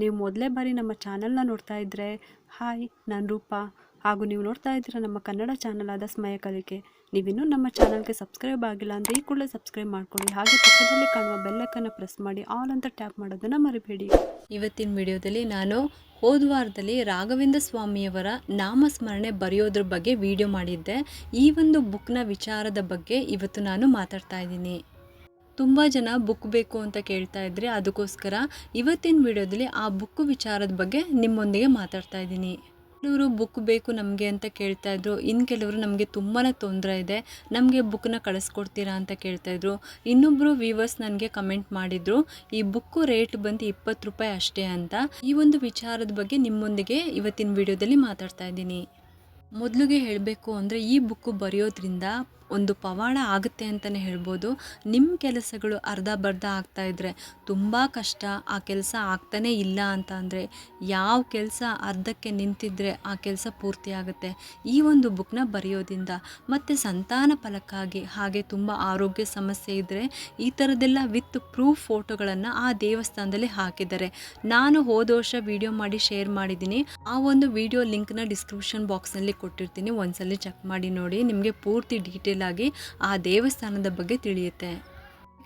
ನೀವು ಮೊದಲೇ ಬಾರಿ ನಮ್ಮ ಚಾನಲ್ನ ನೋಡ್ತಾ ಇದ್ದರೆ ಹಾಯ್, ನಾನು ರೂಪ. ಹಾಗೂ ನೀವು ನೋಡ್ತಾ ಇದ್ದೀರ ನಮ್ಮ ಕನ್ನಡ ಚಾನಲ್ ಆದ ಸ್ಮಯ ಕಲಿಕೆ. ನೀವಿನ್ನೂ ನಮ್ಮ ಚಾನಲ್ಗೆ ಸಬ್ಸ್ಕ್ರೈಬ್ ಆಗಿಲ್ಲ ಅಂದರೆ ಈ ಕೂಡಲೇ ಸಬ್ಸ್ಕ್ರೈಬ್ ಮಾಡ್ಕೊಳ್ಳಿ. ಹಾಗೆ ಪಕ್ಕದಲ್ಲಿ ಕಾಣುವ ಬೆಲ್ಲಕ್ಕನ್ನು ಪ್ರೆಸ್ ಮಾಡಿ ಆಲ್ ಅಂತ ಟ್ಯಾಪ್ ಮಾಡೋದನ್ನು ಮರಿಬೇಡಿ. ಇವತ್ತಿನ ವಿಡಿಯೋದಲ್ಲಿ ನಾನು ಹೋದ ವಾರದಲ್ಲಿ ರಾಘವೇಂದ್ರ ಸ್ವಾಮಿಯವರ ನಾಮಸ್ಮರಣೆ ಬರೆಯೋದ್ರ ಬಗ್ಗೆ ವಿಡಿಯೋ ಮಾಡಿದ್ದೆ. ಈ ಒಂದು ಬುಕ್ನ ವಿಚಾರದ ಬಗ್ಗೆ ಇವತ್ತು ನಾನು ಮಾತಾಡ್ತಾ ಇದ್ದೀನಿ. ತುಂಬ ಜನ ಬುಕ್ ಬೇಕು ಅಂತ ಕೇಳ್ತಾ ಇದ್ರಿ ಅದಕ್ಕೋಸ್ಕರ ಇವತ್ತಿನ ವಿಡಿಯೋದಲ್ಲಿ ಆ ಬುಕ್ ವಿಚಾರದ ಬಗ್ಗೆ ನಿಮ್ಮೊಂದಿಗೆ ಮಾತಾಡ್ತಾ ಇದ್ದೀನಿ. ಕೆಲವರು ಬುಕ್ ಬೇಕು ನಮಗೆ ಅಂತ ಕೇಳ್ತಾ ಇದ್ರು ಇನ್ನು ಕೆಲವರು ನಮಗೆ ತುಂಬಾ ತೊಂದರೆ ಇದೆ, ನಮಗೆ ಬುಕ್ನ ಕಳಿಸ್ಕೊಡ್ತೀರಾ ಅಂತ ಕೇಳ್ತಾ ಇದ್ರು. ಇನ್ನೊಬ್ಬರು ವ್ಯೂವರ್ಸ್ ನನಗೆ ಕಮೆಂಟ್ ಮಾಡಿದ್ರು, ಈ ಬುಕ್ಕು ರೇಟ್ ಬಂದು ಇಪ್ಪತ್ತು ರೂಪಾಯಿ ಅಷ್ಟೇ ಅಂತ. ಈ ಒಂದು ವಿಚಾರದ ಬಗ್ಗೆ ನಿಮ್ಮೊಂದಿಗೆ ಇವತ್ತಿನ ವಿಡಿಯೋದಲ್ಲಿ ಮಾತಾಡ್ತಾ ಇದ್ದೀನಿ. ಮೊದಲಿಗೆ ಹೇಳಬೇಕು ಅಂದರೆ ಈ ಬುಕ್ಕು ಬರೆಯೋದ್ರಿಂದ ಒಂದು ಪವಾಡ ಆಗುತ್ತೆ ಅಂತಲೇ ಹೇಳ್ಬೋದು. ನಿಮ್ಮ ಕೆಲಸಗಳು ಅರ್ಧ ಬರ್ಧ ಆಗ್ತಾ ಇದ್ದರೆ ತುಂಬ ಕಷ್ಟ, ಆ ಕೆಲಸ ಆಗ್ತಾನೇ ಇಲ್ಲ ಅಂತ ಅಂದರೆ ಯಾವ ಕೆಲಸ ಅರ್ಧಕ್ಕೆ ನಿಂತಿದ್ರೆ ಆ ಕೆಲಸ ಪೂರ್ತಿ ಆಗುತ್ತೆ. ಈ ಒಂದು ಬುಕ್ನ ಬರೆಯೋದ್ರಿಂದ ಮತ್ತು ಸಂತಾನ ಫಲಕ್ಕಾಗಿ ಹಾಗೆ ತುಂಬ ಆರೋಗ್ಯ ಸಮಸ್ಯೆ ಇದ್ದರೆ ಈ ಥರದ್ದೆಲ್ಲ ವಿತ್ ಪ್ರೂಫ್ ಫೋಟೋಗಳನ್ನು ಆ ದೇವಸ್ಥಾನದಲ್ಲಿ ಹಾಕಿದ್ದಾರೆ. ನಾನು ಹೋದ ವರ್ಷ ವಿಡಿಯೋ ಮಾಡಿ ಶೇರ್ ಮಾಡಿದ್ದೀನಿ. ಆ ಒಂದು ವಿಡಿಯೋ ಲಿಂಕ್ನ ಡಿಸ್ಕ್ರಿಪ್ಷನ್ ಬಾಕ್ಸ್ನಲ್ಲಿ ಕೊಟ್ಟಿರ್ತೀನಿ. ಒಂದ್ಸಲಿ ಚೆಕ್ ಮಾಡಿ ನೋಡಿ. ನಿಮಗೆ ಪೂರ್ತಿ ಡೀಟೇಲ್ ಆ ದೇವಸ್ಥಾನದ ಬಗ್ಗೆ ತಿಳಿಯುತ್ತೆ.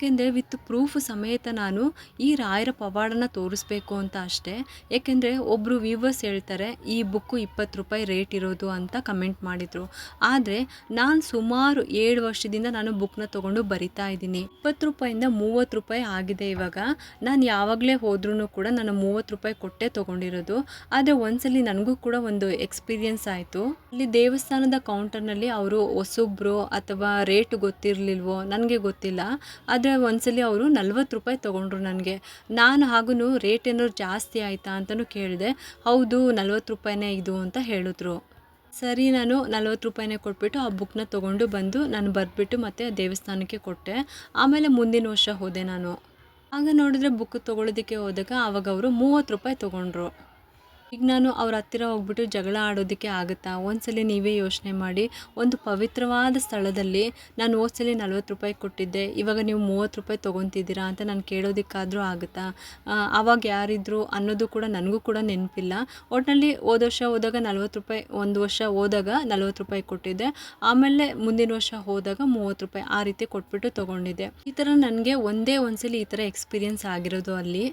ಏಕೆಂದರೆ ವಿತ್ ಪ್ರೂಫ್ ಸಮೇತ ನಾನು ಈ ರಾಯರ ಪವಾಡನ ತೋರಿಸ್ಬೇಕು ಅಂತ ಅಷ್ಟೇ. ಏಕೆಂದರೆ ಒಬ್ಬರು ವ್ಯೂವರ್ಸ್ ಹೇಳ್ತಾರೆ, ಈ ಬುಕ್ಕು ಇಪ್ಪತ್ತು ರೂಪಾಯಿ ರೇಟ್ ಇರೋದು ಅಂತ ಕಮೆಂಟ್ ಮಾಡಿದರು. ಆದರೆ ನಾನು ಸುಮಾರು ಏಳು ವರ್ಷದಿಂದ ನಾನು ಬುಕ್ನ ತೊಗೊಂಡು ಬರಿತಾ ಇದ್ದೀನಿ. ಇಪ್ಪತ್ತು ರೂಪಾಯಿಂದ ಮೂವತ್ತು ರೂಪಾಯಿ ಆಗಿದೆ ಇವಾಗ. ನಾನು ಯಾವಾಗಲೇ ಹೋದ್ರೂ ಕೂಡ ನಾನು ಮೂವತ್ತು ರೂಪಾಯಿ ಕೊಟ್ಟೆ ತೊಗೊಂಡಿರೋದು. ಆದರೆ ಒಂದ್ಸಲಿ ನನಗೂ ಕೂಡ ಒಂದು ಎಕ್ಸ್ಪೀರಿಯನ್ಸ್ ಆಯಿತು. ಇಲ್ಲಿ ದೇವಸ್ಥಾನದ ಕೌಂಟರ್ನಲ್ಲಿ ಅವರು ಹೊಸೊಬ್ರು ಅಥವಾ ರೇಟ್ ಗೊತ್ತಿರಲಿಲ್ವೋ, ನನಗೆ ಗೊತ್ತಿಲ್ಲ. ಆದರೆ ಒಂದ್ಸಲಿ ಅವರು ನಲ್ವತ್ತು ರೂಪಾಯಿ ತೊಗೊಂಡ್ರು ನನಗೆ. ನಾನು ಹಾಗೂ ರೇಟ್ ಏನಾದ್ರು ಜಾಸ್ತಿ ಆಯಿತಾ ಅಂತಲೂ ಕೇಳಿದೆ, ಹೌದು, ನಲ್ವತ್ತು ರೂಪಾಯಿನೇ ಇದು ಅಂತ ಹೇಳಿದ್ರು. ಸರಿ, ನಾನು ನಲ್ವತ್ತು ರೂಪಾಯಿನೇ ಕೊಟ್ಬಿಟ್ಟು ಆ ಬುಕ್ನ ತೊಗೊಂಡು ಬಂದು ನಾನು ಬರೆದ್ಬಿಟ್ಟು ಮತ್ತೆ ದೇವಸ್ಥಾನಕ್ಕೆ ಕೊಟ್ಟೆ. ಆಮೇಲೆ ಮುಂದಿನ ವರ್ಷ ಹೋದೆ ನಾನು. ಆಗ ನೋಡಿದ್ರೆ ಬುಕ್ ತೊಗೊಳೋದಕ್ಕೆ ಹೋದಾಗ ಆವಾಗ ಅವರು ಮೂವತ್ತು ರೂಪಾಯಿ ತೊಗೊಂಡ್ರು. ಈಗ ನಾನು ಅವ್ರ ಹತ್ತಿರ ಹೋಗ್ಬಿಟ್ಟು ಜಗಳ ಆಡೋದಕ್ಕೆ ಆಗುತ್ತಾ? ಒಂದ್ಸಲಿ ನೀವೇ ಯೋಚನೆ ಮಾಡಿ. ಒಂದು ಪವಿತ್ರವಾದ ಸ್ಥಳದಲ್ಲಿ ನಾನು ಹೋದ್ಸಲಿ ನಲ್ವತ್ತು ರೂಪಾಯಿ ಕೊಟ್ಟಿದ್ದೆ. ಇವಾಗ ನೀವು ಮೂವತ್ತು ರೂಪಾಯಿ ತೊಗೊತಿದ್ದೀರಾ ಅಂತ ನಾನು ಕೇಳೋದಕ್ಕಾದರೂ ಆಗುತ್ತಾ? ಆವಾಗ ಯಾರಿದ್ರು ಅನ್ನೋದು ಕೂಡ ನನಗೂ ಕೂಡ ನೆನಪಿಲ್ಲ. ಒಟ್ಟಿನಲ್ಲಿ ಹೋದ ವರ್ಷ ಹೋದಾಗ ನಲ್ವತ್ತು ರೂಪಾಯಿ, ಒಂದು ವರ್ಷ ಹೋದಾಗ ನಲ್ವತ್ತು ರೂಪಾಯಿ ಕೊಟ್ಟಿದ್ದೆ. ಆಮೇಲೆ ಮುಂದಿನ ವರ್ಷ ಹೋದಾಗ ಮೂವತ್ತು ರೂಪಾಯಿ ಆ ರೀತಿ ಕೊಟ್ಬಿಟ್ಟು ತೊಗೊಂಡಿದ್ದೆ. ಈ ಥರ ನನಗೆ ಒಂದೇ ಒಂದ್ಸಲಿ ಈ ಥರ ಎಕ್ಸ್ಪೀರಿಯನ್ಸ್ ಆಗಿರೋದು ಅಲ್ಲಿ.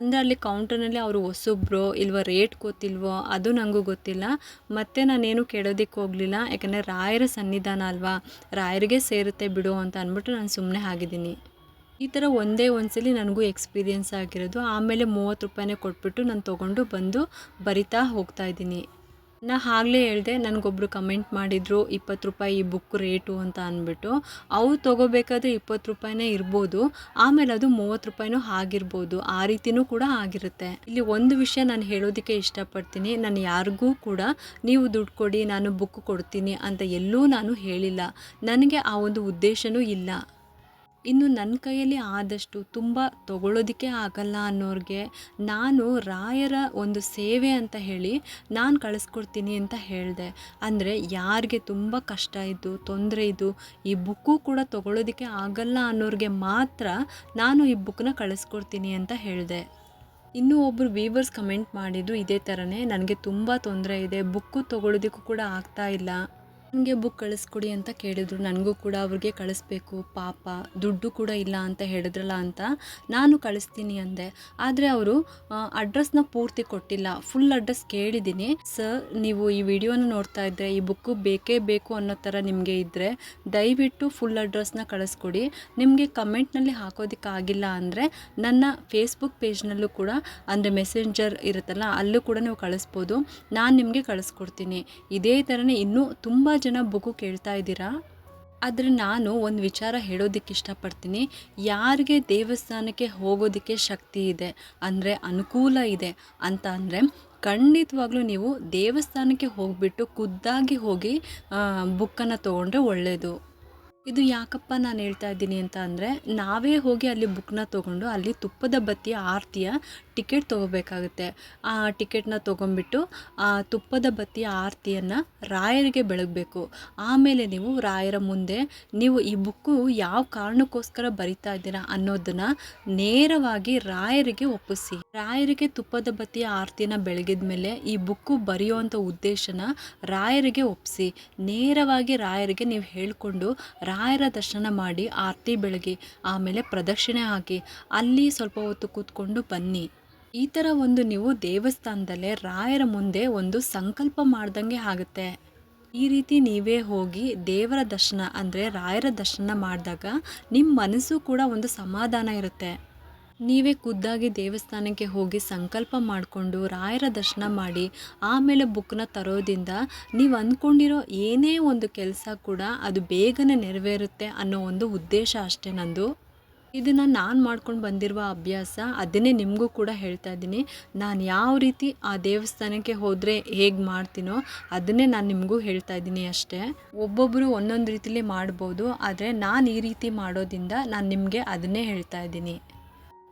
ಅಂದರೆ ಅಲ್ಲಿ ಕೌಂಟರ್ನಲ್ಲಿ ಅವರು ಹೊಸೊಬ್ರು ಇಲ್ವ ರೇಟ್ ಗೊತ್ತಿಲ್ವೋ ಅದು ನನಗೂ ಗೊತ್ತಿಲ್ಲ. ಮತ್ತೆ ನಾನೇನು ಕೇಳೋದಕ್ಕೆ ಹೋಗಲಿಲ್ಲ. ಯಾಕಂದರೆ ರಾಯರ ಸನ್ನಿಧಾನ ಅಲ್ವಾ? ರಾಯರಿಗೆ ಸೇರುತ್ತೆ ಬಿಡು ಅಂತ ಅಂದ್ಬಿಟ್ಟು ನಾನು ಸುಮ್ಮನೆ ಆಗಿದ್ದೀನಿ. ಈ ಥರ ಒಂದೇ ಒಂದ್ಸಲಿ ನನಗೂ ಎಕ್ಸ್ಪೀರಿಯೆನ್ಸ್ ಆಗಿರೋದು. ಆಮೇಲೆ ಮೂವತ್ತು ರೂಪಾಯಿನೇ ಕೊಟ್ಬಿಟ್ಟು ನಾನು ತೊಗೊಂಡು ಬಂದು ಬರಿತಾ ಹೋಗ್ತಾ ಇದ್ದೀನಿ. ನಾ ಆಗಲೇ ಹೇಳಿದೆ ನನಗೊಬ್ಬರು ಕಮೆಂಟ್ ಮಾಡಿದರು, ಇಪ್ಪತ್ತು ರೂಪಾಯಿ ಈ ಬುಕ್ ರೇಟು ಅಂತ ಅಂದ್ಬಿಟ್ಟು. ಅವು ತೊಗೋಬೇಕಾದ್ರೆ ಇಪ್ಪತ್ತು ರೂಪಾಯಿನೇ ಇರ್ಬೋದು, ಆಮೇಲೆ ಅದು ಮೂವತ್ತು ರೂಪಾಯಿನೂ ಆಗಿರ್ಬೋದು, ಆ ರೀತಿನೂ ಕೂಡ ಆಗಿರುತ್ತೆ. ಇಲ್ಲಿ ಒಂದು ವಿಷಯ ನಾನು ಹೇಳೋದಕ್ಕೆ ಇಷ್ಟಪಡ್ತೀನಿ, ನಾನು ಯಾರಿಗೂ ಕೂಡ ನೀವು ದುಡ್ಡು ಕೊಡಿ, ನಾನು ಬುಕ್ ಕೊಡ್ತೀನಿ ಅಂತ ಎಲ್ಲೂ ನಾನು ಹೇಳಿಲ್ಲ. ನನಗೆ ಆ ಒಂದು ಉದ್ದೇಶನೂ ಇಲ್ಲ. ಇನ್ನು ನನ್ನ ಕೈಯಲ್ಲಿ ಆದಷ್ಟು ತುಂಬ ತಗೊಳ್ಳೋದಕ್ಕೆ ಆಗಲ್ಲ ಅನ್ನೋರಿಗೆ ನಾನು ರಾಯರ ಒಂದು ಸೇವೆ ಅಂತ ಹೇಳಿ ನಾನು ಕಳಿಸ್ಕೊಡ್ತೀನಿ ಅಂತ ಹೇಳಿದೆ. ಅಂದರೆ ಯಾರಿಗೆ ತುಂಬ ಕಷ್ಟ ಇದ್ದು ತೊಂದರೆ ಇದ್ದು ಈ ಬುಕ್ಕು ಕೂಡ ತಗೊಳ್ಳೋದಕ್ಕೆ ಆಗಲ್ಲ ಅನ್ನೋರಿಗೆ ಮಾತ್ರ ನಾನು ಈ ಬುಕ್ನ ಕಳಿಸ್ಕೊಡ್ತೀನಿ ಅಂತ ಹೇಳಿದೆ. ಇನ್ನೂ ಒಬ್ಬರು ವೀವರ್ಸ್ ಕಮೆಂಟ್ ಮಾಡಿದ್ದು ಇದೇ ಥರನೇ ನನಗೆ ತುಂಬ ತೊಂದರೆ ಇದೆ, ಬುಕ್ಕು ತೊಗೊಳೋದಕ್ಕೂ ಕೂಡ ಆಗ್ತಾ ಇಲ್ಲ. ನನಗೆ ಬುಕ್ ಕಳಿಸ್ಕೊಡಿ ಅಂತ ಕೇಳಿದರು. ನನಗೂ ಕೂಡ ಅವ್ರಿಗೆ ಕಳಿಸ್ಬೇಕು. ಪಾಪ, ದುಡ್ಡು ಕೂಡ ಇಲ್ಲ ಅಂತ ಹೇಳಿದ್ರಲ್ಲ ಅಂತ ನಾನು ಕಳಿಸ್ತೀನಿ ಅಂದೆ. ಆದರೆ ಅವರು ಅಡ್ರೆಸ್ನ ಪೂರ್ತಿ ಕೊಟ್ಟಿಲ್ಲ. ಫುಲ್ ಅಡ್ರೆಸ್ ಕೇಳಿದ್ದೀನಿ. ಸರ್ ನೀವು ಈ ವಿಡಿಯೋನ ನೋಡ್ತಾ ಇದ್ದರೆ ಈ ಬುಕ್ಕು ಬೇಕೇ ಬೇಕು ಅನ್ನೋ ಥರ ನಿಮಗೆ ಇದ್ದರೆ ದಯವಿಟ್ಟು ಫುಲ್ ಅಡ್ರೆಸ್ನ ಕಳಿಸ್ಕೊಡಿ. ನಿಮಗೆ ಕಮೆಂಟ್ನಲ್ಲಿ ಹಾಕೋದಕ್ಕಾಗಿಲ್ಲ ಅಂದರೆ, ನನ್ನ ಫೇಸ್ಬುಕ್ ಪೇಜ್ನಲ್ಲೂ ಕೂಡ ಅಂದರೆ ಮೆಸೆಂಜರ್ ಇರುತ್ತಲ್ಲ, ಅಲ್ಲೂ ಕೂಡ ನೀವು ಕಳಿಸ್ಬೋದು. ನಾನು ನಿಮಗೆ ಕಳಿಸ್ಕೊಡ್ತೀನಿ. ಇದೇ ಥರನೇ ಇನ್ನೂ ತುಂಬ ಜನ ಬುಕ್ಕು ಕೇಳ್ತಾ ಇದ್ದೀರಾ? ಆದರೆ ನಾನು ಒಂದು ವಿಚಾರ ಹೇಳೋದಕ್ಕೆ ಇಷ್ಟಪಡ್ತೀನಿ. ಯಾರಿಗೆ ದೇವಸ್ಥಾನಕ್ಕೆ ಹೋಗೋದಕ್ಕೆ ಶಕ್ತಿ ಇದೆ, ಅಂದರೆ ಅನುಕೂಲ ಇದೆ ಅಂತ ಅಂದರೆ ಖಂಡಿತವಾಗ್ಲೂ ನೀವು ದೇವಸ್ಥಾನಕ್ಕೆ ಹೋಗಿಬಿಟ್ಟು ಖುದ್ದಾಗಿ ಹೋಗಿ ಬುಕ್ಕನ್ನು ತೊಗೊಂಡ್ರೆ ಒಳ್ಳೆಯದು ಇದು ಯಾಕಪ್ಪ ನಾನು ಹೇಳ್ತಾ ಇದ್ದೀನಿ ಅಂತ ಅಂದರೆ ನಾವೇ ಹೋಗಿ ಅಲ್ಲಿ ಬುಕ್ನ ತೊಗೊಂಡು ಅಲ್ಲಿ ತುಪ್ಪದ ಬತ್ತಿಯ ಆರತಿಯ ಟಿಕೆಟ್ ತೊಗೋಬೇಕಾಗುತ್ತೆ. ಆ ಟಿಕೆಟ್ನ ತೊಗೊಂಬಿಟ್ಟು ಆ ತುಪ್ಪದ ಬತ್ತಿಯ ಆರತಿಯನ್ನು ರಾಯರಿಗೆ ಬೆಳಗಬೇಕು. ಆಮೇಲೆ ನೀವು ರಾಯರ ಮುಂದೆ ನೀವು ಈ ಬುಕ್ಕು ಯಾವ ಕಾರಣಕ್ಕೋಸ್ಕರ ಬರಿತಾ ಇದ್ದೀರಾ ಅನ್ನೋದನ್ನ ನೇರವಾಗಿ ರಾಯರಿಗೆ ಒಪ್ಪಿಸಿ. ರಾಯರಿಗೆ ತುಪ್ಪದ ಬತ್ತಿಯ ಆರತಿನ ಬೆಳಗಿದ ಮೇಲೆ ಈ ಬುಕ್ಕು ಬರೆಯುವಂಥ ಉದ್ದೇಶನ ರಾಯರಿಗೆ ಒಪ್ಪಿಸಿ. ನೇರವಾಗಿ ರಾಯರಿಗೆ ನೀವು ಹೇಳಿಕೊಂಡು ರಾಯರ ದರ್ಶನ ಮಾಡಿ ಆರತಿ ಬೆಳಗಿ, ಆಮೇಲೆ ಪ್ರದಕ್ಷಿಣೆ ಹಾಕಿ. ಅಲ್ಲಿ ಸ್ವಲ್ಪ ಹೊತ್ತು ಕೂತ್ಕೊಂಡು ಬನ್ನಿ. ಈ ಥರ ಒಂದು ನೀವು ದೇವಸ್ಥಾನದಲ್ಲೇ ರಾಯರ ಮುಂದೆ ಒಂದು ಸಂಕಲ್ಪ ಮಾಡ್ದಂಗೆ ಆಗುತ್ತೆ. ಈ ರೀತಿ ನೀವೇ ಹೋಗಿ ದೇವರ ದರ್ಶನ ಅಂದರೆ ರಾಯರ ದರ್ಶನ ಮಾಡಿದಾಗ ನಿಮ್ಮ ಮನಸ್ಸು ಕೂಡ ಒಂದು ಸಮಾಧಾನ ಇರುತ್ತೆ. ನೀವೇ ಖುದ್ದಾಗಿ ದೇವಸ್ಥಾನಕ್ಕೆ ಹೋಗಿ ಸಂಕಲ್ಪ ಮಾಡಿಕೊಂಡು ರಾಯರ ದರ್ಶನ ಮಾಡಿ ಆಮೇಲೆ ಬುಕ್ನ ತರೋದ್ರಿಂದ ನೀವು ಅಂದ್ಕೊಂಡಿರೋ ಏನೇ ಒಂದು ಕೆಲಸ ಕೂಡ ಅದು ಬೇಗನೆ ನೆರವೇರುತ್ತೆ ಅನ್ನೋ ಒಂದು ಉದ್ದೇಶ ಅಷ್ಟೇ ನಂದು. ಇದನ್ನು ನಾನು ಮಾಡ್ಕೊಂಡು ಬಂದಿರುವ ಅಭ್ಯಾಸ, ಅದನ್ನೇ ನಿಮಗೂ ಕೂಡ ಹೇಳ್ತಾ ಇದ್ದೀನಿ. ನಾನು ಯಾವ ರೀತಿ ಆ ದೇವಸ್ಥಾನಕ್ಕೆ ಹೋದರೆ ಹೇಗೆ ಮಾಡ್ತೀನೋ ಅದನ್ನೇ ನಾನು ನಿಮಗೂ ಹೇಳ್ತಾ ಇದ್ದೀನಿ ಅಷ್ಟೇ. ಒಬ್ಬೊಬ್ಬರು ಒಂದೊಂದು ರೀತಿಲಿ ಮಾಡ್ಬೋದು, ಆದರೆ ನಾನು ಈ ರೀತಿ ಮಾಡೋದ್ರಿಂದ ನಾನು ನಿಮಗೆ ಅದನ್ನೇ ಹೇಳ್ತಾ ಇದ್ದೀನಿ.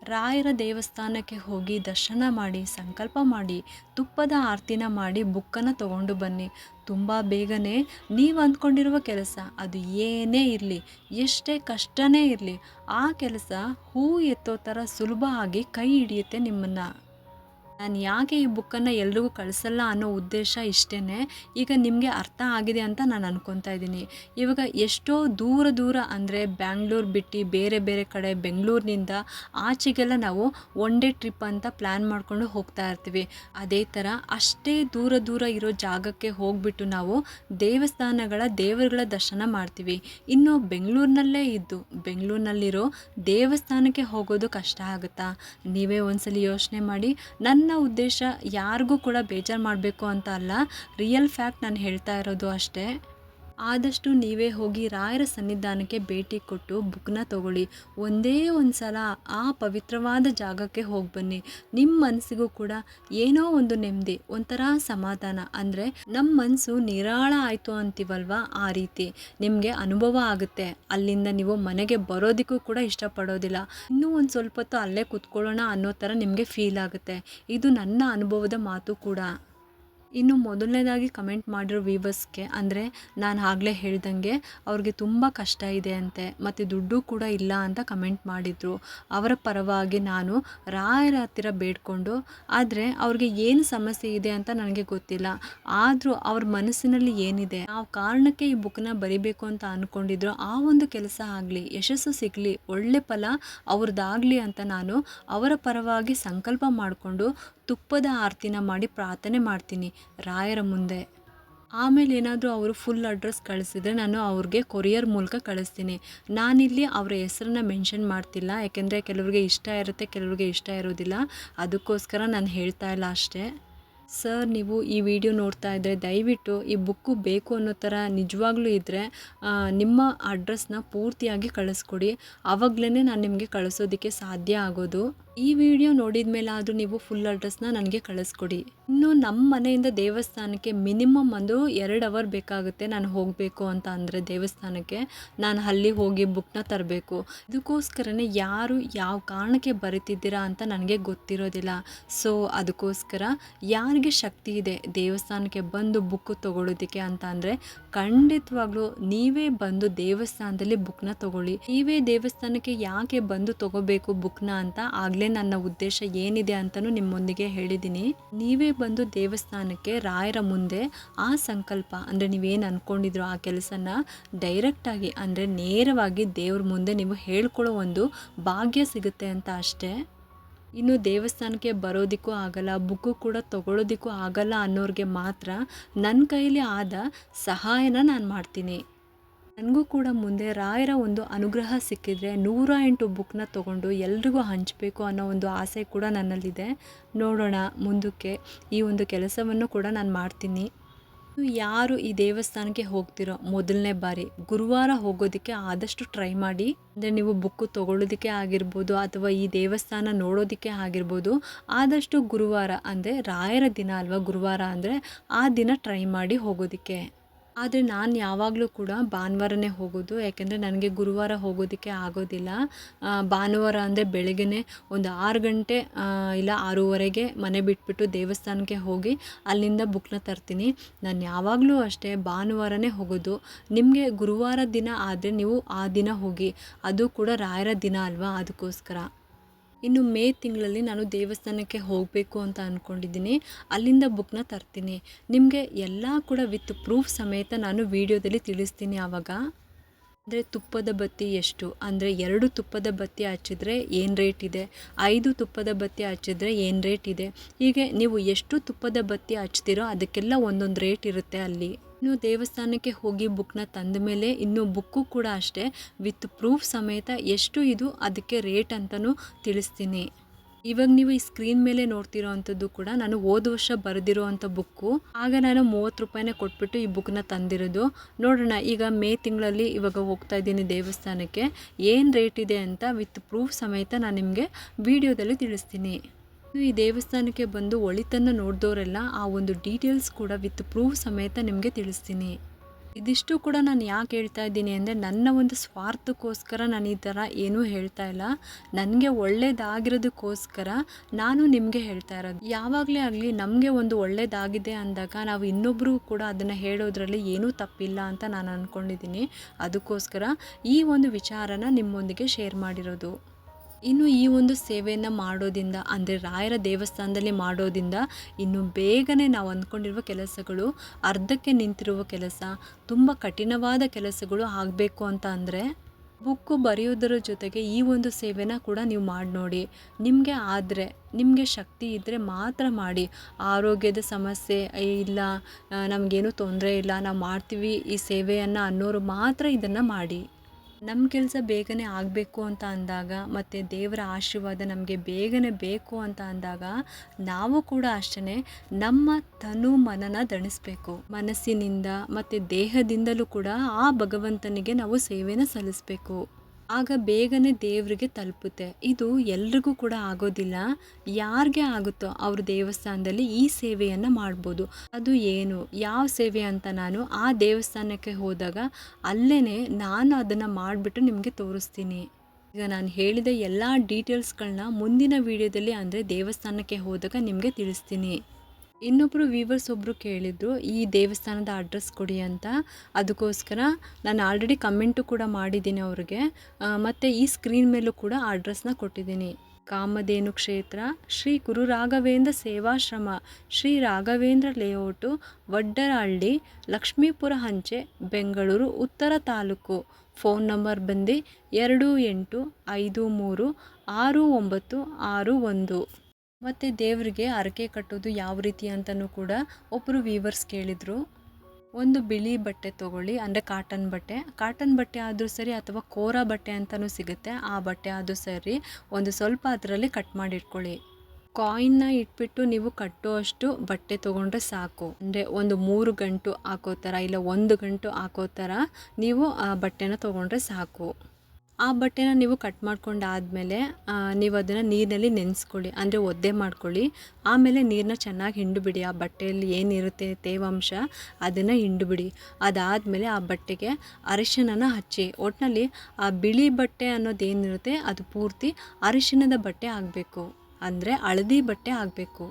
ರಾಯರ ದೇವಸ್ಥಾನಕ್ಕೆ ಹೋಗಿ ದರ್ಶನ ಮಾಡಿ, ಸಂಕಲ್ಪ ಮಾಡಿ, ತುಪ್ಪದ ಆರತಿನ ಮಾಡಿ ಬುಕ್ಕನ್ನು ತಗೊಂಡು ಬನ್ನಿ. ತುಂಬ ಬೇಗನೆ ನೀವು ಅಂದ್ಕೊಂಡಿರುವ ಕೆಲಸ, ಅದು ಏನೇ ಇರಲಿ, ಎಷ್ಟೇ ಕಷ್ಟನೇ ಇರಲಿ, ಆ ಕೆಲಸ ಹೂ ಎತ್ತೋ ಥರ ಸುಲಭ ಆಗಿ ಕೈ ಹಿಡಿಯುತ್ತೆ ನಿಮ್ಮನ್ನು. ನಾನು ಯಾಕೆ ಈ ಬುಕ್ಕನ್ನು ಎಲ್ರಿಗೂ ಕಳಿಸಲ್ಲ ಅನ್ನೋ ಉದ್ದೇಶ ಇಷ್ಟೇ ಈಗ ನಿಮಗೆ ಅರ್ಥ ಆಗಿದೆ ಅಂತ ನಾನು ಅನ್ಕೊತಾ ಇದ್ದೀನಿ. ಇವಾಗ ಎಷ್ಟೋ ದೂರ ದೂರ ಅಂದರೆ ಬ್ಯಾಂಗ್ಳೂರು ಬಿಟ್ಟು ಬೇರೆ ಬೇರೆ ಕಡೆ ಬೆಂಗಳೂರಿನಿಂದ ಆಚೆಗೆಲ್ಲ ನಾವು ಒನ್ ಡೇ ಟ್ರಿಪ್ ಅಂತ ಪ್ಲ್ಯಾನ್ ಮಾಡಿಕೊಂಡು ಹೋಗ್ತಾ ಇರ್ತೀವಿ. ಅದೇ ಥರ ಅಷ್ಟೇ ದೂರ ದೂರ ಇರೋ ಜಾಗಕ್ಕೆ ಹೋಗ್ಬಿಟ್ಟು ನಾವು ದೇವಸ್ಥಾನಗಳ ದೇವರುಗಳ ದರ್ಶನ ಮಾಡ್ತೀವಿ. ಇನ್ನು ಬೆಂಗಳೂರಿನಲ್ಲೇ ಇದ್ದು ಬೆಂಗಳೂರಿನಲ್ಲಿರೋ ದೇವಸ್ಥಾನಕ್ಕೆ ಹೋಗೋದು ಕಷ್ಟ ಆಗುತ್ತಾ? ನೀವೇ ಒಂದ್ಸಲಿ ಯೋಚನೆ ಮಾಡಿ. ನನ್ನ ಉದ್ದೇಶ ಯಾರಿಗೂ ಕೂಡ ಬೇಜಾರು ಮಾಡಬೇಕು ಅಂತ ಅಲ್ಲ ರಿಯಲ್ ಫ್ಯಾಕ್ಟ್ ನಾನು ಹೇಳ್ತಾ ಇರೋದು ಅಷ್ಟೇ. ಆದಷ್ಟು ನೀವೇ ಹೋಗಿ ರಾಯರ ಸನ್ನಿಧಾನಕ್ಕೆ ಭೇಟಿ ಕೊಟ್ಟು ಬುಕ್ನ ತಗೊಳ್ಳಿ. ಒಂದೇ ಒಂದು ಸಲ ಆ ಪವಿತ್ರವಾದ ಜಾಗಕ್ಕೆ ಹೋಗಿ ಬನ್ನಿ. ನಿಮ್ಮ ಮನಸ್ಸಿಗೂ ಕೂಡ ಏನೋ ಒಂದು ನೆಮ್ಮದಿ, ಒಂಥರ ಸಮಾಧಾನ. ಅಂದರೆ ನಮ್ಮ ಮನಸ್ಸು ನಿರಾಳ ಆಯಿತು ಅಂತೀವಲ್ವ ಆ ರೀತಿ? ನಿಮಗೆ ಅನುಭವ ಆಗುತ್ತೆ. ಅಲ್ಲಿಂದ ನೀವು ಮನೆಗೆ ಬರೋದಕ್ಕೂ ಕೂಡ ಇಷ್ಟಪಡೋದಿಲ್ಲ. ಇನ್ನೂ ಒಂದು ಸ್ವಲ್ಪ ಹೊತ್ತು ಅಲ್ಲೇ ಕೂತ್ಕೊಳ್ಳೋಣ ಅನ್ನೋ ಥರ ನಿಮಗೆ ಫೀಲ್ ಆಗುತ್ತೆ. ಇದು ನನ್ನ ಅನುಭವದ ಮಾತು ಕೂಡ. ಇನ್ನು ಮೊದಲನೇದಾಗಿ ಕಮೆಂಟ್ ಮಾಡಿರೋ ವೀವರ್ಸ್ಗೆ ಅಂದರೆ ನಾನು ಆಗಲೇ ಹೇಳ್ದಂಗೆ ಅವ್ರಿಗೆ ತುಂಬ ಕಷ್ಟ ಇದೆ ಅಂತೆ, ಮತ್ತು ದುಡ್ಡು ಕೂಡ ಇಲ್ಲ ಅಂತ ಕಮೆಂಟ್ ಮಾಡಿದರು. ಅವರ ಪರವಾಗಿ ನಾನು ರಾಯರ ಹತ್ತಿರ ಬೇಡ್ಕೊಂಡು, ಆದರೆ ಅವ್ರಿಗೆ ಏನು ಸಮಸ್ಯೆ ಇದೆ ಅಂತ ನನಗೆ ಗೊತ್ತಿಲ್ಲ. ಆದರೂ ಅವ್ರ ಮನಸ್ಸಿನಲ್ಲಿ ಏನಿದೆ, ನಾವು ಕಾರಣಕ್ಕೆ ಈ ಬುಕ್ನ ಬರಿಬೇಕು ಅಂತ ಅಂದ್ಕೊಂಡಿದ್ರು ಆ ಒಂದು ಕೆಲಸ ಆಗಲಿ, ಯಶಸ್ಸು ಸಿಗಲಿ, ಒಳ್ಳೆ ಫಲ ಅವ್ರದ್ದಾಗಲಿ ಅಂತ ನಾನು ಅವರ ಪರವಾಗಿ ಸಂಕಲ್ಪ ಮಾಡಿಕೊಂಡು ತುಪ್ಪದ ಆರತಿನ ಮಾಡಿ ಪ್ರಾರ್ಥನೆ ಮಾಡ್ತೀನಿ ರಾಯರ ಮುಂದೆ. ಆಮೇಲೆ ಏನಾದರೂ ಅವರು ಫುಲ್ ಅಡ್ರೆಸ್ ಕಳಿಸಿದ್ರೆ ನಾನು ಅವ್ರಿಗೆ ಕೊರಿಯರ್ ಮೂಲಕ ಕಳಿಸ್ತೀನಿ. ನಾನಿಲ್ಲಿ ಅವರ ಹೆಸರನ್ನ ಮೆನ್ಷನ್ ಮಾಡ್ತಿಲ್ಲ, ಯಾಕೆಂದರೆ ಕೆಲವ್ರಿಗೆ ಇಷ್ಟ ಇರುತ್ತೆ, ಕೆಲವ್ರಿಗೆ ಇಷ್ಟ ಇರೋದಿಲ್ಲ. ಅದಕ್ಕೋಸ್ಕರ ನಾನು ಹೇಳ್ತಾ ಇಲ್ಲ ಅಷ್ಟೇ. ಸರ್ ನೀವು ಈ ವಿಡಿಯೋ ನೋಡ್ತಾ ಇದ್ದರೆ ದಯವಿಟ್ಟು ಈ ಬುಕ್ಕು ಬೇಕು ಅನ್ನೋ ಥರ ನಿಜವಾಗ್ಲೂ ಇದ್ದರೆ ನಿಮ್ಮ ಅಡ್ರೆಸ್ನ ಪೂರ್ತಿಯಾಗಿ ಕಳಿಸ್ಕೊಡಿ. ಆವಾಗಲೇ ನಾನು ನಿಮಗೆ ಕಳಿಸೋದಕ್ಕೆ ಸಾಧ್ಯ ಆಗೋದು. ಈ ವಿಡಿಯೋ ನೋಡಿದ ಮೇಲೆ ಆದರೂ ನೀವು ಫುಲ್ ಅಡ್ರೆಸ್ನ ನನಗೆ ಕಳಿಸ್ಕೊಡಿ. ಇನ್ನು ನಮ್ಮ ಮನೆಯಿಂದ ದೇವಸ್ಥಾನಕ್ಕೆ ಮಿನಿಮಮ್ ಒಂದು ಎರಡು ಅವರ್ ಬೇಕಾಗುತ್ತೆ ನಾನು ಹೋಗಬೇಕು ಅಂತ ಅಂದರೆ ದೇವಸ್ಥಾನಕ್ಕೆ. ನಾನು ಅಲ್ಲಿ ಹೋಗಿ ಬುಕ್ನ ತರಬೇಕು. ಇದಕ್ಕೋಸ್ಕರನೇ ಯಾರು ಯಾವ ಕಾರಣಕ್ಕೆ ಬರೀತಿದ್ದೀರಾ ಅಂತ ನನಗೆ ಗೊತ್ತಿರೋದಿಲ್ಲ. ಸೊ ಅದಕ್ಕೋಸ್ಕರ ಯಾರಿಗೆ ಶಕ್ತಿ ಇದೆ ದೇವಸ್ಥಾನಕ್ಕೆ ಬಂದು ಬುಕ್ ತೊಗೊಳೋದಕ್ಕೆ ಅಂತ ಅಂದರೆ ಖಂಡಿತವಾಗ್ಲೂ ನೀವೇ ಬಂದು ದೇವಸ್ಥಾನದಲ್ಲಿ ಬುಕ್ನ ತಗೊಳ್ಳಿ. ನೀವೇ ದೇವಸ್ಥಾನಕ್ಕೆ ಯಾಕೆ ಬಂದು ತಗೋಬೇಕು ಬುಕ್ನ ಅಂತ ಆಗಲೇ ನನ್ನ ಉದ್ದೇಶ ಏನಿದೆ ಅಂತಲೂ ನಿಮ್ಮೊಂದಿಗೆ ಹೇಳಿದ್ದೀನಿ. ನೀವೇ ಬಂದು ದೇವಸ್ಥಾನಕ್ಕೆ ರಾಯರ ಮುಂದೆ ಆ ಸಂಕಲ್ಪ, ಅಂದರೆ ನೀವೇನು ಅಂದ್ಕೊಂಡಿದ್ರು ಆ ಕೆಲಸನ ಡೈರೆಕ್ಟಾಗಿ ಅಂದರೆ ನೇರವಾಗಿ ದೇವ್ರ ಮುಂದೆ ನೀವು ಹೇಳ್ಕೊಳ್ಳೋ ಒಂದು ಭಾಗ್ಯ ಸಿಗುತ್ತೆ ಅಂತ ಅಷ್ಟೇ. ಇನ್ನು ದೇವಸ್ಥಾನಕ್ಕೆ ಬರೋದಕ್ಕೂ ಆಗಲ್ಲ ಬುಕ್ಕು ಕೂಡ ತೊಗೊಳೋದಕ್ಕೂ ಆಗಲ್ಲ ಅನ್ನೋರಿಗೆ ಮಾತ್ರ ನನ್ನ ಕೈಲಿ ಆದ ಸಹಾಯನ ನಾನು ಮಾಡ್ತೀನಿ. ನನಗೂ ಕೂಡ ಮುಂದೆ ರಾಯರ ಒಂದು ಅನುಗ್ರಹ ಸಿಕ್ಕಿದ್ರೆ ನೂರ ಎಂಟು ಬುಕ್ನ ತೊಗೊಂಡು ಎಲ್ರಿಗೂ ಹಂಚಬೇಕು ಅನ್ನೋ ಒಂದು ಆಸೆ ಕೂಡ ನನ್ನಲ್ಲಿದೆ. ನೋಡೋಣ ಮುಂದಕ್ಕೆ ಈ ಒಂದು ಕೆಲಸವನ್ನು ಕೂಡ ನಾನು ಮಾಡ್ತೀನಿ. ಯಾರು ಈ ದೇವಸ್ಥಾನಕ್ಕೆ ಹೋಗ್ತಿರೋ ಮೊದಲನೇ ಬಾರಿ ಗುರುವಾರ ಹೋಗೋದಕ್ಕೆ ಆದಷ್ಟು ಟ್ರೈ ಮಾಡಿ. ಅಂದರೆ ನೀವು ಬುಕ್ಕು ತೊಗೊಳ್ಳೋದಕ್ಕೆ ಆಗಿರ್ಬೋದು ಅಥವಾ ಈ ದೇವಸ್ಥಾನ ನೋಡೋದಕ್ಕೆ ಆಗಿರ್ಬೋದು ಆದಷ್ಟು ಗುರುವಾರ ಅಂದರೆ ರಾಯರ ದಿನ ಅಲ್ವಾ ಗುರುವಾರ ಅಂದರೆ ಆ ದಿನ ಟ್ರೈ ಮಾಡಿ ಹೋಗೋದಕ್ಕೆ. ಆದರೆ ನಾನು ಯಾವಾಗಲೂ ಕೂಡ ಭಾನುವಾರನೇ ಹೋಗೋದು, ಯಾಕೆಂದರೆ ನನಗೆ ಗುರುವಾರ ಹೋಗೋದಕ್ಕೆ ಆಗೋದಿಲ್ಲ. ಭಾನುವಾರ ಅಂದರೆ ಬೆಳಗ್ಗೆನೇ ಒಂದು ಆರು ಗಂಟೆ ಇಲ್ಲ ಆರೂವರೆಗೆ ಮನೆ ಬಿಟ್ಬಿಟ್ಟು ದೇವಸ್ಥಾನಕ್ಕೆ ಹೋಗಿ ಅಲ್ಲಿಂದ ಬುಕ್ನ ತರ್ತೀನಿ. ನಾನು ಯಾವಾಗಲೂ ಅಷ್ಟೇ ಭಾನುವಾರನೇ ಹೋಗೋದು. ನಿಮಗೆ ಗುರುವಾರ ದಿನ ಆದರೆ ನೀವು ಆ ದಿನ ಹೋಗಿ, ಅದು ಕೂಡ ರಾಯರ ದಿನ ಅಲ್ವಾ ಅದಕ್ಕೋಸ್ಕರ? ಇನ್ನು ಮೇ ತಿಂಗಳಲ್ಲಿ ನಾನು ದೇವಸ್ಥಾನಕ್ಕೆ ಹೋಗಬೇಕು ಅಂತ ಅಂದ್ಕೊಂಡಿದ್ದೀನಿ ಅಲ್ಲಿಂದ ಬುಕ್ನ ತರ್ತೀನಿ. ನಿಮಗೆ ಎಲ್ಲ ಕೂಡ ವಿತ್ ಪ್ರೂಫ್ ಸಮೇತ ನಾನು ವಿಡಿಯೋದಲ್ಲಿ ತಿಳಿಸ್ತೀನಿ ಆವಾಗ. ಅಂದರೆ ತುಪ್ಪದ ಬತ್ತಿ ಎಷ್ಟು? ಅಂದರೆ ಎರಡು ತುಪ್ಪದ ಬತ್ತಿ ಹಚ್ಚಿದ್ರೆ ಏನು ರೇಟ್ ಇದೆ? ಐದು ತುಪ್ಪದ ಬತ್ತಿ ಹಚ್ಚಿದ್ರೆ ಏನು ರೇಟ್ ಇದೆ? ಹೀಗೆ ನೀವು ಎಷ್ಟು ತುಪ್ಪದ ಬತ್ತಿ ಹಚ್ತೀರೋ ಅದಕ್ಕೆಲ್ಲ ಒಂದೊಂದು ರೇಟ್ ಇರುತ್ತೆ ಅಲ್ಲಿ. ಇನ್ನು ದೇವಸ್ಥಾನಕ್ಕೆ ಹೋಗಿ ಬುಕ್ನ ತಂದ ಮೇಲೆ ಇನ್ನು ಬುಕ್ಕು ಕೂಡ ಅಷ್ಟೇ ವಿತ್ ಪ್ರೂಫ್ ಸಮೇತ ಎಷ್ಟು ಇದು ಅದಕ್ಕೆ ರೇಟ್ ಅಂತಲೂ ತಿಳಿಸ್ತೀನಿ. ಇವಾಗ ನೀವು ಈ ಸ್ಕ್ರೀನ್ ಮೇಲೆ ನೋಡ್ತಿರೋ ಅಂಥದ್ದು ಕೂಡ ನಾನು ಹೋದ ವರ್ಷ ಬರೆದಿರೋ ಅಂಥ ಬುಕ್ಕು ಆಗ ನಾನು ಮೂವತ್ತು ರೂಪಾಯಿನ ಕೊಟ್ಬಿಟ್ಟು ಈ ಬುಕ್ನ ತಂದಿರೋದು. ನೋಡೋಣ, ಈಗ ಮೇ ತಿಂಗಳಲ್ಲಿ ಇವಾಗ ಹೋಗ್ತಾ ಇದ್ದೀನಿ ದೇವಸ್ಥಾನಕ್ಕೆ. ಏನು ರೇಟ್ ಇದೆ ಅಂತ ವಿತ್ ಪ್ರೂಫ್ ಸಮೇತ ನಾನು ನಿಮಗೆ ವಿಡಿಯೋದಲ್ಲಿ ತಿಳಿಸ್ತೀನಿ. ಈ ದೇವಸ್ಥಾನಕ್ಕೆ ಬಂದು ಒಳಿತನ್ನು ನೋಡಿದವರೆಲ್ಲ ಆ ಒಂದು ಡೀಟೇಲ್ಸ್ ಕೂಡ ವಿತ್ ಪ್ರೂಫ್ ಸಮೇತ ನಿಮಗೆ ತಿಳಿಸ್ತೀನಿ. ಇದಿಷ್ಟು ಕೂಡ ನಾನು ಯಾಕೆ ಹೇಳ್ತಾ ಇದ್ದೀನಿ ಅಂದರೆ ನನ್ನ ಒಂದು ಸ್ವಾರ್ಥಕ್ಕೋಸ್ಕರ ನಾನು ಈ ಥರ ಏನೂ ಹೇಳ್ತಾ ಇಲ್ಲ. ನನಗೆ ಒಳ್ಳೇದಾಗಿರೋದಕ್ಕೋಸ್ಕರ ನಾನು ನಿಮಗೆ ಹೇಳ್ತಾ ಇರೋದು. ಯಾವಾಗಲೇ ಆಗಲಿ ನಮಗೆ ಒಂದು ಒಳ್ಳೇದಾಗಿದೆ ಅಂದಾಗ ನಾವು ಇನ್ನೊಬ್ಬರು ಕೂಡ ಅದನ್ನು ಹೇಳೋದ್ರಲ್ಲಿ ಏನೂ ತಪ್ಪಿಲ್ಲ ಅಂತ ನಾನು ಅಂದ್ಕೊಂಡಿದ್ದೀನಿ ಅದಕ್ಕೋಸ್ಕರ ಈ ಒಂದು ವಿಚಾರನ ನಿಮ್ಮೊಂದಿಗೆ ಶೇರ್ ಮಾಡಿರೋದು. ಇನ್ನು ಈ ಒಂದು ಸೇವೆಯನ್ನು ಮಾಡೋದಿಂದ ಅಂದರೆ ರಾಯರ ದೇವಸ್ಥಾನದಲ್ಲಿ ಮಾಡೋದಿಂದ ಇನ್ನು ಬೇಗನೆ ನಾವು ಅಂದ್ಕೊಂಡಿರುವ ಕೆಲಸಗಳು, ಅರ್ಧಕ್ಕೆ ನಿಂತಿರುವ ಕೆಲಸ, ತುಂಬ ಕಠಿಣವಾದ ಕೆಲಸಗಳು ಆಗಬೇಕು ಅಂತ ಅಂದರೆ ಬುಕ್ಕು ಬರೆಯೋದರ ಜೊತೆಗೆ ಈ ಒಂದು ಸೇವೆನ ಕೂಡ ನೀವು ಮಾಡಿ ನೋಡಿ. ನಿಮಗೆ ಆದರೆ, ನಿಮಗೆ ಶಕ್ತಿ ಇದ್ದರೆ ಮಾತ್ರ ಮಾಡಿ. ಆರೋಗ್ಯದ ಸಮಸ್ಯೆ ಇಲ್ಲ, ನಮಗೇನು ತೊಂದರೆ ಇಲ್ಲ, ನಾವು ಮಾಡ್ತೀವಿ ಈ ಸೇವೆಯನ್ನು ಅನ್ನೋರು ಮಾತ್ರ ಇದನ್ನು ಮಾಡಿ. ನಮ್ಮ ಕೆಲಸ ಬೇಗನೆ ಆಗಬೇಕು ಅಂತ ಅಂದಾಗ ಮತ್ತು ದೇವರ ಆಶೀರ್ವಾದ ನಮಗೆ ಬೇಗನೆ ಬೇಕು ಅಂತ ಅಂದಾಗ ನಾವು ಕೂಡ ಅಷ್ಟೇ ನಮ್ಮ ತನು ಮನನ ದಣಿಸ್ಬೇಕು. ಮನಸ್ಸಿನಿಂದ ಮತ್ತು ದೇಹದಿಂದಲೂ ಕೂಡ ಆ ಭಗವಂತನಿಗೆ ನಾವು ಸೇವೆನ ಸಲ್ಲಿಸಬೇಕು. ಆಗ ಬೇಗನೆ ದೇವರಿಗೆ ತಲುಪುತ್ತೆ. ಇದು ಎಲ್ರಿಗೂ ಕೂಡ ಆಗೋದಿಲ್ಲ. ಯಾರಿಗೆ ಆಗುತ್ತೋ ಅವ್ರ ದೇವಸ್ಥಾನದಲ್ಲಿ ಈ ಸೇವೆಯನ್ನು ಮಾಡ್ಬೋದು. ಅದು ಏನು? ಯಾವ ಸೇವೆ ಅಂತ ನಾನು ಆ ದೇವಸ್ಥಾನಕ್ಕೆ ಹೋದಾಗ ಅಲ್ಲೇ ನಾನು ಅದನ್ನು ಮಾಡಿಬಿಟ್ಟು ನಿಮಗೆ ತೋರಿಸ್ತೀನಿ. ಈಗ ನಾನು ಹೇಳಿದ ಎಲ್ಲ ಡೀಟೇಲ್ಸ್ಗಳನ್ನ ಮುಂದಿನ ವಿಡಿಯೋದಲ್ಲಿ ಅಂದರೆ ದೇವಸ್ಥಾನಕ್ಕೆ ಹೋದಾಗ ನಿಮಗೆ ತಿಳಿಸ್ತೀನಿ. ಇನ್ನೊಬ್ಬರು ವೀವರ್ಸ್ ಒಬ್ಬರು ಕೇಳಿದರು, ಈ ದೇವಸ್ಥಾನದ ಅಡ್ರೆಸ್ ಕೊಡಿ ಅಂತ. ಅದಕ್ಕೋಸ್ಕರ ನಾನು ಆಲ್ರೆಡಿ ಕಮೆಂಟು ಕೂಡ ಮಾಡಿದ್ದೀನಿ ಅವ್ರಿಗೆ. ಮತ್ತು ಈ ಸ್ಕ್ರೀನ್ ಮೇಲೂ ಕೂಡ ಅಡ್ರೆಸ್ನ ಕೊಟ್ಟಿದ್ದೀನಿ. ಕಾಮಧೇನು ಕ್ಷೇತ್ರ, ಶ್ರೀ ಗುರು ರಾಘವೇಂದ್ರ ಸೇವಾಶ್ರಮ, ಶ್ರೀ ರಾಘವೇಂದ್ರ ಲೇಔಟು, ವಡ್ಡರಹಳ್ಳಿ, ಲಕ್ಷ್ಮೀಪುರ ಹಂಚೆ, ಬೆಂಗಳೂರು, ಉತ್ತರ ತಾಲೂಕು. ಫೋನ್ ನಂಬರ್ ಬಂದು ಎರಡು ಎಂಟು ಐದು ಮೂರು ಆರು ಒಂಬತ್ತು ಆರು ಒಂದು. ಮತ್ತು ದೇವರಿಗೆ ಹರಕೆ ಕಟ್ಟೋದು ಯಾವ ರೀತಿ ಅಂತಲೂ ಕೂಡ ಒಬ್ಬರು ವೀವರ್ಸ್ ಕೇಳಿದರು. ಒಂದು ಬಿಳಿ ಬಟ್ಟೆ ತೊಗೊಳ್ಳಿ, ಅಂದರೆ ಕಾಟನ್ ಬಟ್ಟೆ. ಕಾಟನ್ ಬಟ್ಟೆ ಆದರೂ ಸರಿ ಅಥವಾ ಕೋರಾ ಬಟ್ಟೆ ಅಂತಲೂ ಸಿಗುತ್ತೆ. ಆ ಬಟ್ಟೆ ಆದರೂ ಸರಿ ಒಂದು ಸ್ವಲ್ಪ ಅದರಲ್ಲಿ ಕಟ್ ಮಾಡಿ ಇಟ್ಕೊಳ್ಳಿ ಕಾಯಿನ್ನ ಇಟ್ಬಿಟ್ಟು ನೀವು ಕಟ್ಟುವಷ್ಟು ಬಟ್ಟೆ ತೊಗೊಂಡ್ರೆ ಸಾಕು. ಅಂದರೆ ಒಂದು ಮೂರು ಗಂಟು ಹಾಕೋ ಥರ ಇಲ್ಲ ಒಂದು ಗಂಟು ಹಾಕೋ ಥರ ನೀವು ಆ ಬಟ್ಟೆನ ತೊಗೊಂಡ್ರೆ ಸಾಕು. ಆ ಬಟ್ಟೆನ ನೀವು ಕಟ್ ಮಾಡ್ಕೊಂಡಾದಮೇಲೆ ನೀವು ಅದನ್ನು ನೀರಿನಲ್ಲಿ ನೆನೆಸ್ಕೊಳ್ಳಿ. ಅಂದರೆ ಒದ್ದೆ ಮಾಡ್ಕೊಳ್ಳಿ. ಆಮೇಲೆ ನೀರನ್ನ ಚೆನ್ನಾಗಿ ಹಿಂಡುಬಿಡಿ. ಆ ಬಟ್ಟೆಯಲ್ಲಿ ಏನಿರುತ್ತೆ ತೇವಾಂಶ, ಅದನ್ನು ಹಿಂಡುಬಿಡಿ. ಅದಾದಮೇಲೆ ಆ ಬಟ್ಟೆಗೆ ಅರಿಶಿಣನ ಹಚ್ಚಿ. ಒಟ್ಟಿನಲ್ಲಿ ಆ ಬಿಳಿ ಬಟ್ಟೆ ಅನ್ನೋದೇನಿರುತ್ತೆ, ಅದು ಪೂರ್ತಿ ಅರಿಶಿಣದ ಬಟ್ಟೆ ಆಗಬೇಕು. ಅಂದರೆ ಹಳದಿ ಬಟ್ಟೆ ಆಗಬೇಕು.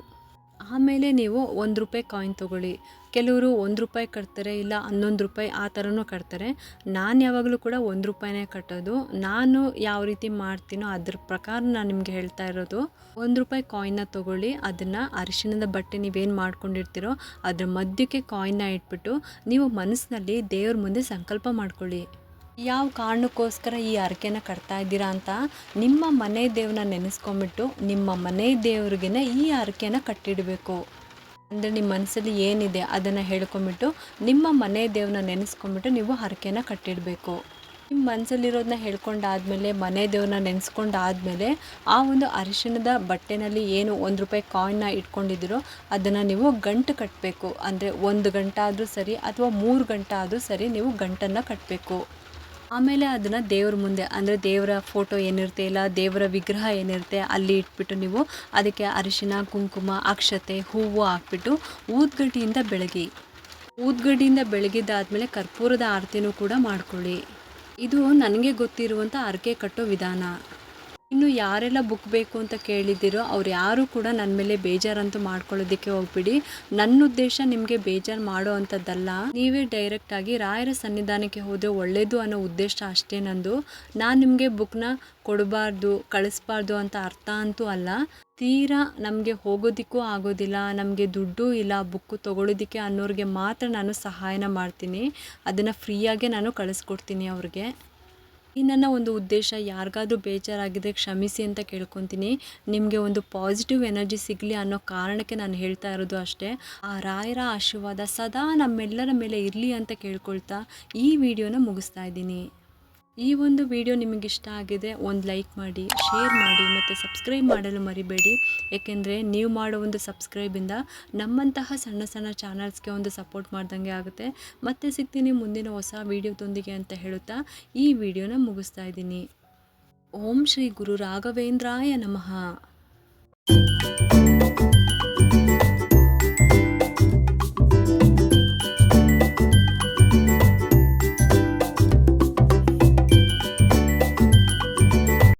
ಆಮೇಲೆ ನೀವು ಒಂದು ರೂಪಾಯಿ ಕಾಯಿನ್ ತೊಗೊಳ್ಳಿ. ಕೆಲವರು ಒಂದು ರೂಪಾಯಿ ಕಟ್ತಾರೆ ಇಲ್ಲ ಹನ್ನೊಂದು ರೂಪಾಯಿ ಆ ಥರನೂ ಕಟ್ತಾರೆ. ನಾನು ಯಾವಾಗಲೂ ಕೂಡ ಒಂದು ರೂಪಾಯಿನೇ ಕಟ್ಟೋದು. ನಾನು ಯಾವ ರೀತಿ ಮಾಡ್ತೀನೋ ಅದ್ರ ಪ್ರಕಾರ ನಾನು ನಿಮಗೆ ಹೇಳ್ತಾ ಇರೋದು. ಒಂದು ರೂಪಾಯಿ ಕಾಯಿನ್ನ ತೊಗೊಳ್ಳಿ, ಅದನ್ನು ಅರಿಶಿಣದ ಬಟ್ಟೆ ನೀವೇನು ಮಾಡ್ಕೊಂಡಿರ್ತೀರೋ ಅದ್ರ ಮಧ್ಯಕ್ಕೆ ಕಾಯಿನ್ನ ಇಟ್ಬಿಟ್ಟು ನೀವು ಮನಸ್ಸಿನಲ್ಲಿ ದೇವ್ರ ಮುಂದೆ ಸಂಕಲ್ಪ ಮಾಡ್ಕೊಳ್ಳಿ. ಯಾವ ಕಾರಣಕ್ಕೋಸ್ಕರ ಈ ಹರಕೆನ ಕಟ್ತಾ ಇದ್ದೀರಾ ಅಂತ ನಿಮ್ಮ ಮನೆ ದೇವ್ರನ್ನ ನೆನೆಸ್ಕೊಂಬಿಟ್ಟು ನಿಮ್ಮ ಮನೆ ದೇವ್ರಿಗೆ ಈ ಹರಕೆನ ಕಟ್ಟಿಡಬೇಕು. ಅಂದರೆ ನಿಮ್ಮ ಮನಸ್ಸಲ್ಲಿ ಏನಿದೆ ಅದನ್ನು ಹೇಳ್ಕೊಂಬಿಟ್ಟು ನಿಮ್ಮ ಮನೆ ದೇವ್ರನ್ನ ನೆನೆಸ್ಕೊಂಬಿಟ್ಟು ನೀವು ಹರಕೆನ ಕಟ್ಟಿಡಬೇಕು. ನಿಮ್ಮ ಮನಸ್ಸಲ್ಲಿರೋದನ್ನ ಹೇಳ್ಕೊಂಡಾದ್ಮೇಲೆ, ಮನೆ ದೇವ್ರನ್ನ ನೆನೆಸ್ಕೊಂಡಾದ್ಮೇಲೆ ಆ ಒಂದು ಅರಿಶಿಣದ ಬಟ್ಟೆನಲ್ಲಿ ಏನು ಒಂದು ರೂಪಾಯಿ ಕಾಯಿನ್ನ ಇಟ್ಕೊಂಡಿದ್ದೀರೋ ಅದನ್ನು ನೀವು ಗಂಟು ಕಟ್ಟಬೇಕು ಅಂದರೆ ಒಂದು ಗಂಟಾದರೂ ಸರಿ ಅಥವಾ ಮೂರು ಗಂಟಾದರೂ ಸರಿ ನೀವು ಗಂಟನ್ನು ಕಟ್ಟಬೇಕು ಆಮೇಲೆ ಅದನ್ನು ದೇವ್ರ ಮುಂದೆ, ಅಂದರೆ ದೇವರ ಫೋಟೋ ಏನಿರುತ್ತೆ ಇಲ್ಲ, ದೇವರ ವಿಗ್ರಹ ಏನಿರುತ್ತೆ ಅಲ್ಲಿ ಇಟ್ಬಿಟ್ಟು ನೀವು ಅದಕ್ಕೆ ಅರಿಶಿನ, ಕುಂಕುಮ, ಅಕ್ಷತೆ, ಹೂವು ಹಾಕ್ಬಿಟ್ಟು ಊದ್ಗಡ್ಡಿಯಿಂದ ಬೆಳಗಿ. ಊದ್ಗಡ್ಡಿಯಿಂದ ಬೆಳಗಿದ್ದಾದ್ಮೇಲೆ ಕರ್ಪೂರದ ಆರತಿನೂ ಕೂಡ ಮಾಡ್ಕೊಳ್ಳಿ. ಇದು ನನಗೆ ಗೊತ್ತಿರುವಂಥ ಅರಕೆ ಕಟ್ಟೋ ವಿಧಾನ. ಇನ್ನು ಯಾರೆಲ್ಲ ಬುಕ್ ಬೇಕು ಅಂತ ಕೇಳಿದ್ದೀರೋ ಅವ್ರು ಯಾರೂ ಕೂಡ ನನ್ನ ಮೇಲೆ ಬೇಜಾರಂತೂ ಮಾಡ್ಕೊಳ್ಳೋದಕ್ಕೆ ಹೋಗ್ಬಿಡಿ. ನನ್ನ ಉದ್ದೇಶ ನಿಮಗೆ ಬೇಜಾರು ಮಾಡೋ ಅಂಥದ್ದಲ್ಲ ನೀವೇ ಡೈರೆಕ್ಟಾಗಿ ರಾಯರ ಸನ್ನಿಧಾನಕ್ಕೆ ಹೋದರೆ ಒಳ್ಳೆಯದು ಅನ್ನೋ ಉದ್ದೇಶ ಅಷ್ಟೇ ನಂದು. ನಾನು ನಿಮಗೆ ಬುಕ್ನ ಕೊಡಬಾರ್ದು, ಕಳಿಸ್ಬಾರ್ದು ಅಂತ ಅರ್ಥ ಅಂತೂ ಅಲ್ಲ. ತೀರಾ ನಮಗೆ ಹೋಗೋದಿಕ್ಕೂ ಆಗೋದಿಲ್ಲ, ನಮಗೆ ದುಡ್ಡು ಇಲ್ಲ ಬುಕ್ಕು ತೊಗೊಳೋದಕ್ಕೆ ಅನ್ನೋರಿಗೆ ಮಾತ್ರ ನಾನು ಸಹಾಯನ ಮಾಡ್ತೀನಿ. ಅದನ್ನು ಫ್ರೀಯಾಗೆ ನಾನು ಕಳಿಸ್ಕೊಡ್ತೀನಿ ಅವ್ರಿಗೆ. ಈ ನನ್ನ ಒಂದು ಉದ್ದೇಶ, ಯಾರಿಗಾದ್ರೂ ಬೇಜಾರಾಗಿದ್ದರೆ ಕ್ಷಮಿಸಿ ಅಂತ ಕೇಳ್ಕೊತೀನಿ. ನಿಮಗೆ ಒಂದು ಪಾಸಿಟಿವ್ ಎನರ್ಜಿ ಸಿಗಲಿ ಅನ್ನೋ ಕಾರಣಕ್ಕೆ ನಾನು ಹೇಳ್ತಾ ಇರೋದು ಅಷ್ಟೇ. ಆ ರಾಯರ ಆಶೀರ್ವಾದ ಸದಾ ನಮ್ಮೆಲ್ಲರ ಮೇಲೆ ಇರಲಿ ಅಂತ ಕೇಳ್ಕೊಳ್ತಾ ಈ ವಿಡಿಯೋನ ಮುಗಿಸ್ತಾ ಇದ್ದೀನಿ. ಈ ಒಂದು ವಿಡಿಯೋ ನಿಮಗಿಷ್ಟ ಆಗಿದೆ, ಒಂದು ಲೈಕ್ ಮಾಡಿ, ಶೇರ್ ಮಾಡಿ ಮತ್ತು ಸಬ್ಸ್ಕ್ರೈಬ್ ಮಾಡಲು ಮರಿಬೇಡಿ. ಏಕೆಂದರೆ ನೀವು ಮಾಡೋ ಒಂದು ಸಬ್ಸ್ಕ್ರೈಬಿಂದ ನಮ್ಮಂತಹ ಸಣ್ಣ ಸಣ್ಣ ಚಾನಲ್ಸ್ಗೆ ಒಂದು ಸಪೋರ್ಟ್ ಮಾಡ್ದಂಗೆ ಆಗುತ್ತೆ. ಮತ್ತೆ ಸಿಗ್ತೀನಿ ಮುಂದಿನ ಹೊಸ ವಿಡಿಯೋದೊಂದಿಗೆ ಅಂತ ಹೇಳುತ್ತಾ ಈ ವಿಡಿಯೋನ ಮುಗಿಸ್ತಾ ಇದ್ದೀನಿ. ಓಂ ಶ್ರೀ ಗುರು ರಾಘವೇಂದ್ರಾಯ ನಮಃ.